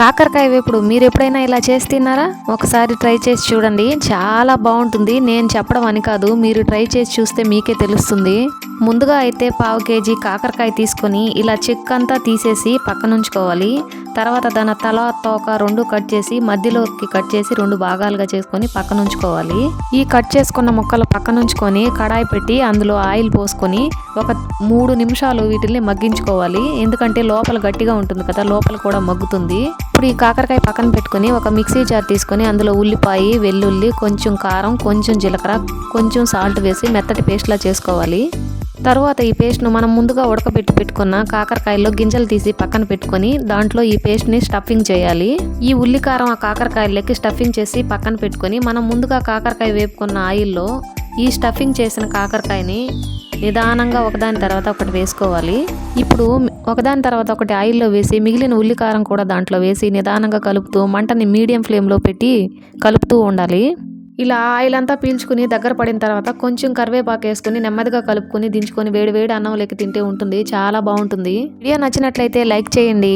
కాకరకాయ వేపుడు మీరు ఎప్పుడైనా ఇలా చేసి తిన్నారా? ఒకసారి ట్రై చేసి చూడండి. చాలా బాగుంటుంది. నేను చెప్పడం అని కాదు. మీరు ట్రై చేసి చూస్తే మీకే తెలుస్తుంది. ముందుగా అయితే పావు కేజీ కాకరకాయ తీసుకొని ఇలా చెక్ అంతా తీసేసి పక్కనుంచుకోవాలి. తర్వాత దాని తల తోక రెండు కట్ చేసి మధ్యలోకి కట్ చేసి రెండు భాగాలుగా చేసుకొని పక్కన ఉంచుకోవాలి ఈ కట్ చేసుకున్న ముక్కలు పక్కన ఉంచుకొని కడాయి పెట్టి అందులో ఆయిల్ పోసుకొని ఒక మూడు నిమిషాలు వీటిని మగ్గించుకోవాలి. ఎందుకంటే లోపల గట్టిగా ఉంటుంది కదా లోపల కూడా మగ్గుతుంది. ఇప్పుడు ఈ కాకరకాయ పక్కన పెట్టుకొని ఒక మిక్సీ జార్ తీసుకొని అందులో ఉల్లిపాయ వెల్లుల్లి కొంచెం కారం కొంచెం జీలకర్ర కొంచెం సాల్ట్ వేసి మెత్తటి పేస్ట్లా చేసుకోవాలి. తరువాత ఈ పేస్ట్ను మనం ముందుగా ఉడకబెట్టి పెట్టుకున్న కాకరకాయల్లో గింజలు తీసి పక్కన పెట్టుకొని దాంట్లో ఈ పేస్ట్ని స్టఫింగ్ చేయాలి. ఈ ఉల్లికారం ఆ కాకరకాయలకి స్టఫింగ్ చేసి పక్కన పెట్టుకొని మనం ముందుగా కాకరకాయ వేపుకున్న ఆయిల్లో ఈ స్టఫింగ్ చేసిన కాకరకాయని నిదానంగా ఒకదాని తర్వాత ఒకటి వేసుకోవాలి. ఇప్పుడు ఒకదాని తర్వాత ఒకటి ఆయిల్లో వేసి మిగిలిన ఉల్లికారం కూడా దాంట్లో వేసి నిదానంగా కలుపుతూ మంటని మీడియం ఫ్లేమ్లో పెట్టి కలుపుతూ ఉండాలి. ఇలా ఆయిల్ అంతా పీల్చుకుని దగ్గర పడిన తర్వాత కొంచెం కరివేపాకు వేసుకుని నెమ్మదిగా కలుపుకొని దించుకొని వేడి వేడి అన్నం లెక్క తింటే ఉంటుంది. చాలా బాగుంటుంది. వీడియో నచ్చినట్లయితే లైక్ చేయండి.